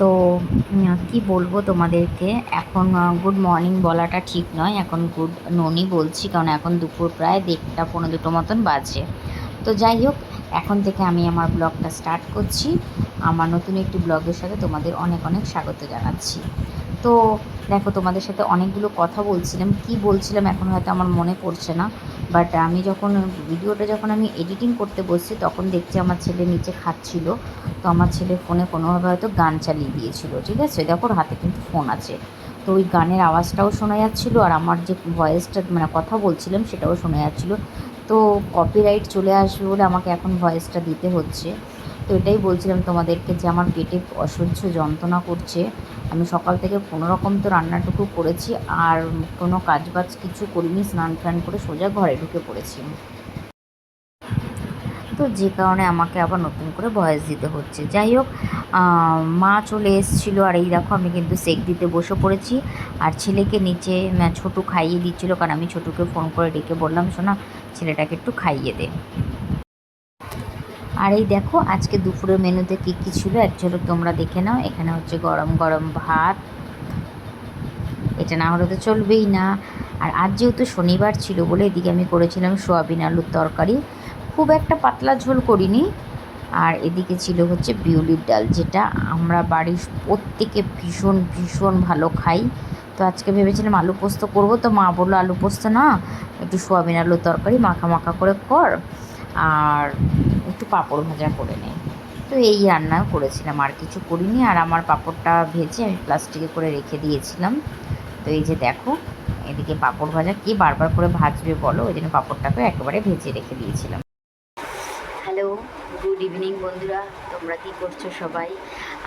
তো কি বলব তোমাদেরকে? এখন গুড মর্নিং বলাটা ঠিক নয়। এখন গুড ননি বলছি, কারণ এখন দুপুর প্রায় দেড়টা পনেরো দুটো মতন বাজে। তো যাই হোক, এখন থেকে আমি আমার ব্লগটা স্টার্ট করছি। আমার নতুন একটি ব্লগের সাথে তোমাদের অনেক অনেক স্বাগত জানাচ্ছি। তো দেখো, তোমাদের সাথে অনেকগুলো কথা বলছিলাম, কি বলছিলাম এখন হয়তো আমার মনে পড়ছে না বাট আমি যখন ভিডিওটা যখন আমি এডিটিং করতে বসছি, তখন দেখছি আমার ছেলে নিচে খাচ্ছিল, তো আমার ছেলে ফোনে কোনোভাবে হয়তো গান চালিয়ে দিয়েছিল, ঠিক আছে? দেখো হাতে কিন্তু ফোন আছে। তো ওই গানের আওয়াজটাও শোনা যাচ্ছিল, আর আমার যে ভয়েসটা মানে কথা বলছিলাম, সেটাও শোনা যাচ্ছিল। তো কপিরাইট চলে আসবে বলে আমাকে এখন ভয়েসটা দিতে হচ্ছে। তো এটাই বলছিলাম তোমাদেরকে যে আমার পেটে অসহ্য যন্ত্রণা করছে আমি সকাল থেকে কোনো রকম তো রান্নাটুকু করেছি আর কোনো কাজবাজ কিছু করিনি, স্নান ফ্যান করে সোজা ঘরে ঢুকে পড়েছি তো যে কারণে আমাকে আবার নতুন করে ভয়েস দিতে হচ্ছে। যাই হোক মা চলে এসেছিল আর এই দেখো আমি কিন্তু সেক দিতে বসে পড়েছি আর ছেলেকে নিচে ছোটু খাইয়ে দিচ্ছিল কারণ আমি ছোটুকে ফোন করে ডেকে বললাম, শোনা, ছেলেটাকে একটু খাইয়ে দে। আর এই দেখো, আজকে দুপুরের মেনুতে কী কী ছিল? এক ঝলক তোমরা দেখে নাও। এখানে হচ্ছে গরম গরম ভাত। এটা না হলে তো চলবেই না। আর আজ যেহেতু শনিবার ছিল বলে এদিকে আমি করেছিলাম সোয়াবিন আলুর তরকারি। খুব একটা পাতলা ঝোল করিনি। আর এদিকে ছিল হচ্ছে বিউলির ডাল, যেটা আমরা বাড়ির প্রত্যেকে ভীষণ ভীষণ ভালো খাই। তো আজকে ভেবেছিলাম আলু পোস্ত করব। তো মা বলল, আলু পোস্ত না, একটু সোয়াবিন আলুর তরকারি মাখা মাখা করে কর। আর একটু পাঁপড় ভাজা করে নে তো এই রান্না করেছিলাম, আর কিছু করিনি। আর আমার পাঁপড়টা ভেজে আমি প্লাস্টিকে করে রেখে দিয়েছিলাম। তো এই যে দেখো, এদিকে পাঁপড় ভাজা কি বারবার করে ভাজবে বলো? ওই জন্য পাঁপড়টাকে একেবারে ভেজে রেখে দিয়েছিলাম। হ্যালো, গুড ইভিনিং বন্ধুরা। তোমরা কি করছ সবাই?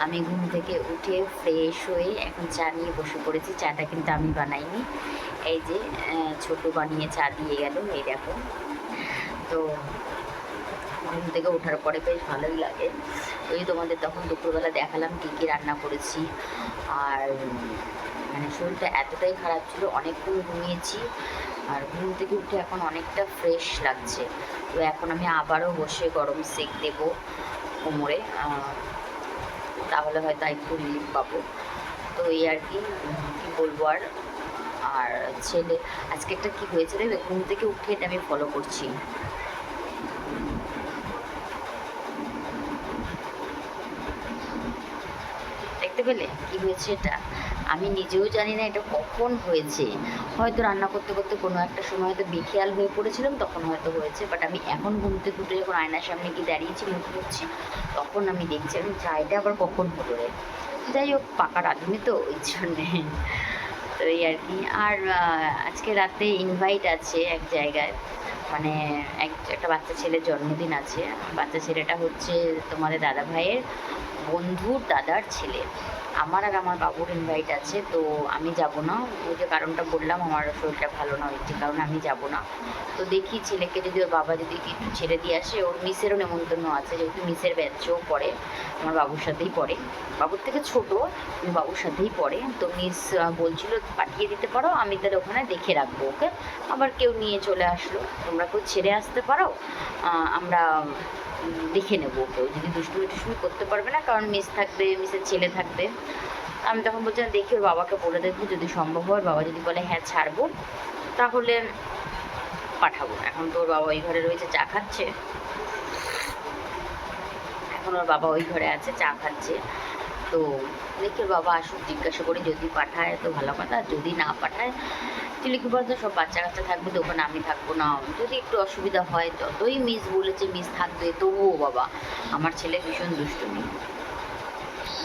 আমি ঘুম থেকে উঠে ফ্রেশ হয়ে এখন চা নিয়ে বসে পড়েছি। চাটা কিন্তু আমি বানাইনি। এই যে ছোটু বানিয়ে চা দিয়ে গেল, এই দেখো। তো ঘুম থেকে ওঠার পরে বেশ ভালোই লাগে। ওই তোমাদের তখন দুপুরবেলা দেখালাম কী কী রান্না করেছি। আর মানে শরীরটা এতটাই খারাপ ছিল, অনেকক্ষণ ঘুমিয়েছি। আর ঘুম থেকে উঠে এখন অনেকটা ফ্রেশ লাগছে। তো এখন আমি আবারও বসে গরম সেক দেব কোমরে। তাহলে হয়তো একটু রিলিফ পাবো। তো এই আর কি কি বলব আর? আর ছেলে, আজকে একটা কী হয়েছে রে ঘুম থেকে উঠে এটা আমি ফলো করছি। পেলে কি হয়েছে এটা? আমি নিজেও জানি না এটা কখন হয়েছে। হয়তো রান্না করতে করতে কোনো একটা সময় হয়তো বেখেয়াল হয়ে পড়েছিলাম, তখন হয়তো হয়েছে। বাট আমি এখন ঘুম থেকে উঠে যখন আয়নার সামনে গিয়ে দাঁড়িয়েছি, মুখ ধুচ্ছি তখন আমি দেখছি, আমি এটা আবার কখন হলো রে? যাই হোক, পাকা রাঁধুনি তো, ওই জন্যে। তো এই আর কি। আর আজকে রাতে ইনভাইট আছে এক জায়গায়। মানে এক, একটা বাচ্চা ছেলের জন্মদিন আছে। বাচ্চা ছেলেটা হচ্ছে তোমাদের দাদা ভাইয়ের বন্ধুর দাদার ছেলে। আমার আর আমার বাবুর ইনভাইট আছে, তো আমি যাব না। ওই যে কারণটা বললাম, আমার শরীরটা ভালো না ওই কারণ আমি যাব না। তো দেখি ছেলেকে যদি ওর বাবা যদি একটু ছেড়ে দিয়ে আসে, ওর মিসেরও নেমন্তন্ন আছে, যেহেতু মিসের ব্যাচেও পড়ে, আমার বাবুর সাথেই পড়ে। বাবুর থেকে ছোট বাবুর সাথেই পড়ে। তো মিস বলছিল, পাঠিয়ে দিতে পারো, আমি তাহলে ওখানে দেখে রাখব ওকে। আবার কেউ নিয়ে চলে আসলো। তোমরা কেউ ছেড়ে আসতে পারো আমরা দেখে নেব কেউ যদি দুষ্টুমি টুষ্টুমি করতে পারবে না, কারণ মিস থাকবে মিসের ছেলে থাকবে। আমি তখন বলছিলাম, দেখি ওর বাবাকে বলে দেখব, যদি সম্ভব হয় বাবা যদি বলে হ্যাঁ ছাড়বো, তাহলে পাঠাবো। এখন তো ওর বাবা ওই ঘরে রয়েছে, চা খাচ্ছে। এখন ওর বাবা ওই ঘরে আছে, চা খাচ্ছে। তো দেখি ওর বাবা আসুক, জিজ্ঞাসা করি, যদি পাঠায়, তো ভালো কথা, যদি না পাঠায়, তাহলে কি বলতো, সব বাচ্চা কাচ্চা থাকবে ওখানে আমি থাকব না। যদি একটু অসুবিধা হয়, যতই মিস বলেছে মিস থাকবে, তবুও বাবা, আমার ছেলে ভীষণ দুষ্টুমি।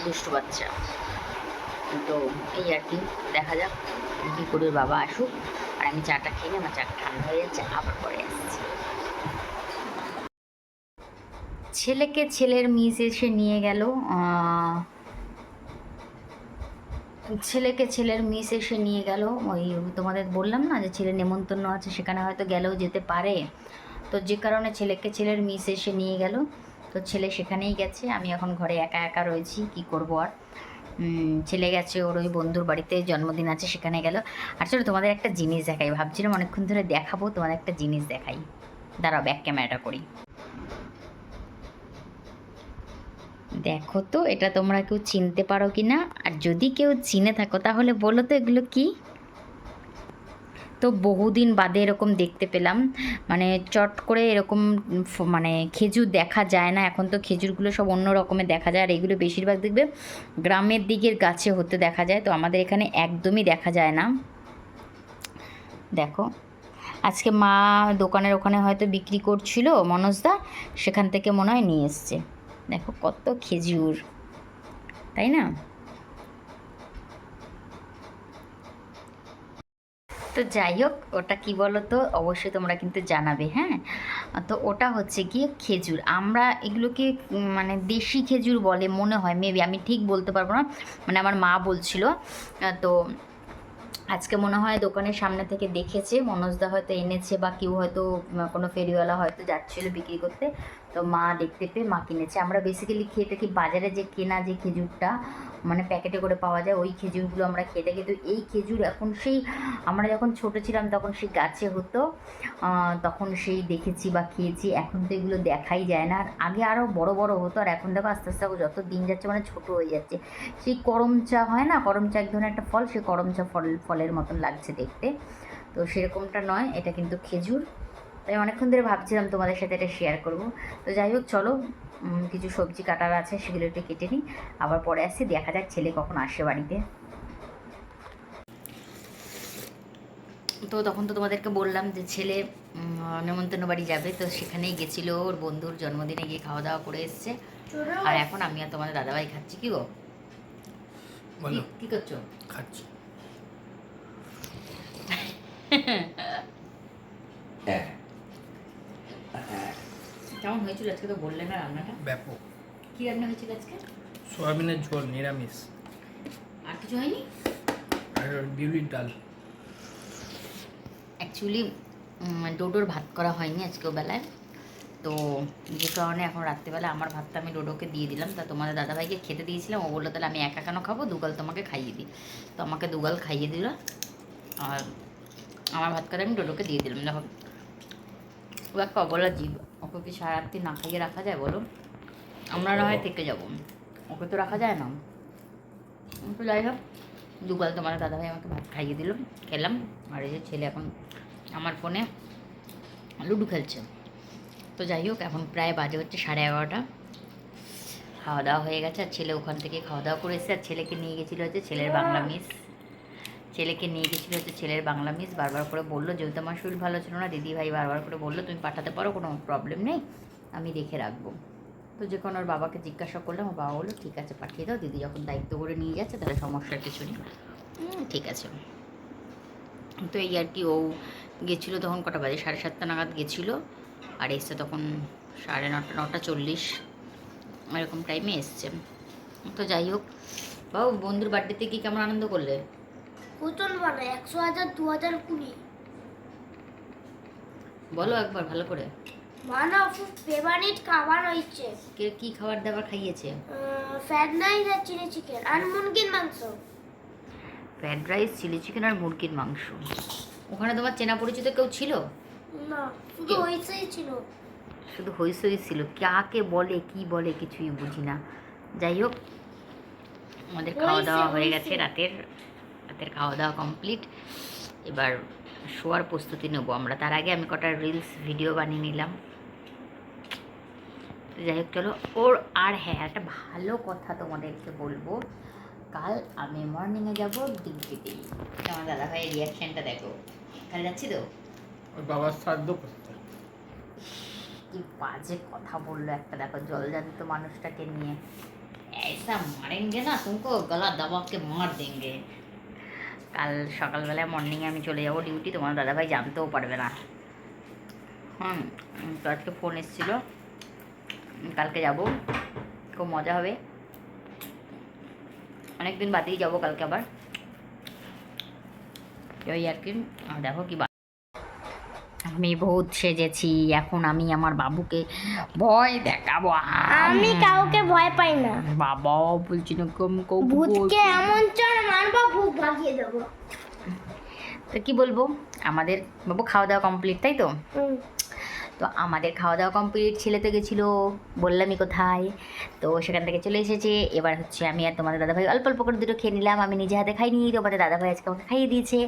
দুষ্টু বাচ্চা। তো এই আর কি, দেখা যাক কী করে বাবা আসুক। আর আমি চাটা খেয়ে আমার চাটা ঠান্ডা হয়ে যাচ্ছে আবার পরে আসছি। ছেলেকে ছেলের মিস এসে নিয়ে গেল ছেলেকে ছেলের মিস এসে নিয়ে গেল। ওই তোমাদের বললাম না যে ছেলে নেমন্তন্ন আছে, সেখানে হয়তো গেলেও যেতে পারে। তো যে কারণে ছেলেকে ছেলের মিস এসে নিয়ে গেল। তো ছেলে সেখানেই গেছে, আমি এখন ঘরে একা একা রয়েছি, কি করব আর? ছেলে গেছে, ওর ওই বন্ধুর বাড়িতে জন্মদিন আছে, সেখানে গেল। আর চলো তোমাদের একটা জিনিস দেখাই, ভাবছিলাম অনেকক্ষণ ধরে দেখাবো, তোমাদের একটা জিনিস দেখাই। দাঁড়াও ব্যাক ক্যামেরাটা করি। দেখো তো, এটা তোমরা কেউ চিনতে পারো কি না আর যদি কেউ চিনে থাকো, তাহলে বলো তো এগুলো কি? তো বহুদিন বাদে এরকম দেখতে পেলাম। মানে চট করে এরকম মানে খেজুর দেখা যায় না। এখন তো খেজুরগুলো সব অন্য রকমের দেখা যায়। আর এগুলো বেশিরভাগ দেখবে গ্রামের দিকের গাছে হতে দেখা যায়। তো আমাদের এখানে একদমই দেখা যায় না। দেখো, আজকে মা দোকানের ওখানে হয়তো বিক্রি করছিল মনোজদা সেখান থেকে মনে হয় নিয়ে এসছে। দেখো কত খেজুর, তাই না? তো যাই হোক, ওটা কি বলো তো অবশ্যই তোমরা কিন্তু জানাবে হ্যাঁ? তো ওটা হচ্ছে গিয়ে খেজুর। আমরা এগুলোকে মানে দেশি খেজুর বলে মনে হয় মেবি আমি ঠিক বলতে পারব না। মানে আমার মা বলছিল তো আজকে মনে হয় দোকানের সামনে থেকে দেখেছে মনোজদা হয়তো এনেছে বা কেউ হয়তো কোনো ফেরিওয়ালা হয়তো যাচ্ছিল বিক্রি করতে। তো মা দেখতে পেয়ে মা কিনেছে। আমরা বেসিক্যালি খেয়ে থাকি বাজারে যে কেনা যে খেজুরটা মানে প্যাকেটে করে পাওয়া যায়, ওই খেজুরগুলো আমরা খেয়ে থাকি। তো এই খেজুর এখন সেই, আমরা যখন ছোট ছিলাম তখন সেই গাছে হতো তখন সেই দেখেছি বা খেয়েছি। এখন তো এগুলো দেখাই যায় না। আর আগে আরও বড় বড় হতো, আর এখন দেখো আস্তে আস্তে যত দিন যাচ্ছে মানে ছোট হয়ে যাচ্ছে। সেই করম চা হয় না? করম চা এক ধরনের একটা ফল, সেই করম চা ফল, ফলের মতন লাগছে দেখতে। তো সেরকমটা নয়, এটা কিন্তু খেজুর। তাই অনেকক্ষণ ধরে ভাবছিলাম তোমাদের সাথে এটা শেয়ার করব। তো যাই হোক চলো কিছু সবজি কাটার আছে সেগুলো একটু কেটে নিই। আবার পরে আসছি দেখা যাক ছেলে কখন আসে বাড়িতে। তো তখন তো তোমাদেরকে বললাম যে ছেলে নেমন্তন্ন বাড়ি যাবে তো সেখানেই গেছিল ওর বন্ধুর জন্মদিনে গিয়ে খাওয়া দাওয়া করে এসছে। আর এখন আমি আর তোমাদের দাদাভাই খাচ্ছি কি গো? কি করছ? খাচ্ছি কেমন হয়েছিল আজকে তো বললে না রান্নাটা? ব্যাপক। কি রান্না হয়েছিল আজকে? সোয়াবিনের ঝোল নিরামিষ। আর কিছু হয়নি? আর বিউলির ডাল। অ্যাকচুয়ালি ডোডোর ভাত করা হয়নি আজকেও বেলায়। তো যে কারণে এখন রাত্রিবেলা আমার ভাতটা আমি ডোডোকে দিয়ে দিলাম। তা তোমাদের দাদাভাইকে খেতে দিয়েছিলাম। ও বলল তাহলে আমি একা কেন খাব? দুগাল তোমাকে খাইয়ে দিই। তো আমাকে দুগাল খাইয়ে দিল। আর আমার ভাত করে আমি ডোডোকে দিয়ে দিলাম। দেখো ও একটা অবলা জীব। ওকে কি সারা রাত্রি না খাইয়ে রাখা যায় বলো? আমরা না হয় থেকে যাব। ওকে তো রাখা যায় না। তো যাই হোক দুগাল তোমার দাদাভাই আমাকে ভাত খাইয়ে দিল খেলাম। আর এই যে ছেলে এখন আমার ফোনে লুডো খেলছে। তো যাই হোক এখন প্রায় বাজে হচ্ছে সাড়ে এগারোটা। খাওয়া দাওয়া হয়ে গেছে আর ছেলে ওখান থেকে খাওয়া দাওয়া করে এসেছে আর ছেলেকে নিয়ে গেছিল হচ্ছে ছেলের বাংলা মিস ছেলেকে নিয়ে গেছিল হচ্ছে ছেলের বাংলা মিস বারবার করে বলল, যেহেতু আমার শরীর ভালো ছিল না, দিদি ভাই বারবার করে বলল, তুমি পাঠাতে পারো, কোনো প্রবলেম নেই, আমি রেখে রাখব। তো যখন ওর বাবাকে জিজ্ঞাসা করলাম, ওর বাবা বলল, ঠিক আছে, পাঠিয়ে দাও, দিদি যখন দায়িত্ব করে নিয়ে যাচ্ছে, তাহলে সমস্যার কিছু নেই। ঠিক আছে। তো এই আর কি, ও গেছিল তখন কটা বাজে? সাড়ে সাতটা নাগাদ গেছিল, আর এসছে তখন সাড়ে নটা নটা চল্লিশ, এরকম টাইমে এসছে। তো যাই হোক, বাবু, বন্ধুর বার্থডেতে কি কেমন আনন্দ করলে? প্রচুর মানে একশো হাজার দু হাজার কুড়ি। বলো একবার ভালো করে। মানে খুব ফেভারিট খাবার হয়েছে। কে কী খাবার দাবার খাইয়েছে? ফ্রাইড রাইস আর চিলি চিকেন আর মুরগির মাংস। রাইস চিলি চিকেন আর মুরগির মাংস। ওখানে তোমার চেনা পরিচিত কেউ ছিল? না শুধু? হয়েছেই ছিল। শুধু হইসই ছিল। কাকে বলে কি বলে কিছুই বুঝি না। যাই হোক আমাদের খাওয়া দাওয়া হয়ে গেছে রাতের রাতের খাওয়া দাওয়া কমপ্লিট এবার শোয়ার প্রস্তুতি নেব আমরা তার আগে আমি কটা রিলস ভিডিও বানিয়ে নিলাম তো যাই হোক চলো ওর আর হ্যাঁ একটা ভালো কথা তোমাদেরকে বলবো কাল আমি মর্নিংয়ে যাবো ডিউটিতে আমার দাদা ভাইয়ের রিয়াকশানটা দেখো কাল যাচ্ছি তো ওর বাবার শ্রাদ্ধ করতে কি বাজে কথা বললো একটা দেখো জলজান্ত মানুষটাকে নিয়ে ऐसा मारेंगे ना तुमको गला दबा के मार देंगे কাল সকালবেলায় মর্নিংয়ে আমি চলে যাব ডিউটি তোমার দাদাভাই জানতেও পারবে না। হুম, তো আজকে ফোন এসেছিল। কালকে যাব, খুব মজা হবে। অনেকদিন বাদেই যাব কালকে আবার। ওই আর কি, দেখো কি আমি ভূত সেজেছি এখন আমি আমার বাবুকে ভয় দেখাবো। আমি কাউকে ভয় পাই না। বাবা বলছি না কম কম ভূতকে এমন চড় মারবো ভূত ভাগিয়ে দেবো। তো কি বলব আমাদের বাবু খাওয়া দাওয়া কমপ্লিট তাই তো? তো আমাদের খাওয়া দাওয়া কমপ্লিট ছেলে তো গেছিল বললামই কোথায়? তো সেখান থেকে চলে এসেছে। এবার হচ্ছে আমি আর তোমাদের দাদাভাই অল্প অল্প করে দুটো খেয়ে নিলাম। আমি নিজে হাতে খাইনি তোমাদের দাদাভাই আজকে আমাকে খাইয়ে দিয়েছে।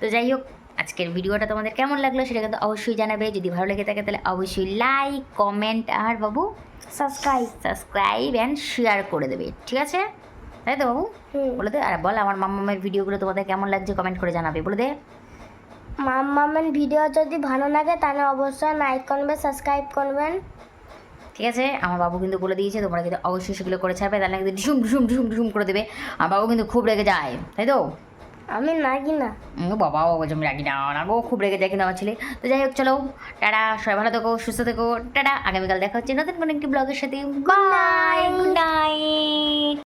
তো যাই হোক আজকের ভিডিওটা তোমাদের কেমন লাগল সেটা কিন্তু অবশ্যই জানাবে। যদি ভালো লেগে থাকে তাহলে অবশ্যই like comment R Babu subscribe subscribe and share করে দেবে ঠিক আছে? তাই তো বাবু? বলে দে আর বল আমার মাম্মামের ভিডিওগুলো তোমাদের কেমন লাগছে কমেন্ট করে জানাবে বলে দে। মাম্মামের ভিডিও যদি ভালো লাগে তাহলে অবশ্যই লাইক করবেন সাবস্ক্রাইব করবেন। ঠিক আছে? আমার বাবু কিন্তু বলে দিয়েছে তোমরা কিন্তু অবশ্যই সেগুলো করে ছাড়বে তাহলে কিন্তু ঢুম ডিসুম ঢুম ডিসুম করে দেবে। আমার বাবু কিন্তু খুব রেগে যায় তাই তো? আমি নাকি না বাবা বাবা বলছে আমি রাগি না না গো খুব রেগে যায় কিন্তু আমার ছেলে। তো যাই হোক, চলো, টাটা, সবাই ভালো থেকো, সুস্থ থেকো, টাটা, আগামীকাল দেখা হচ্ছে নতুন কোনো একটি ব্লগের সাথে। By night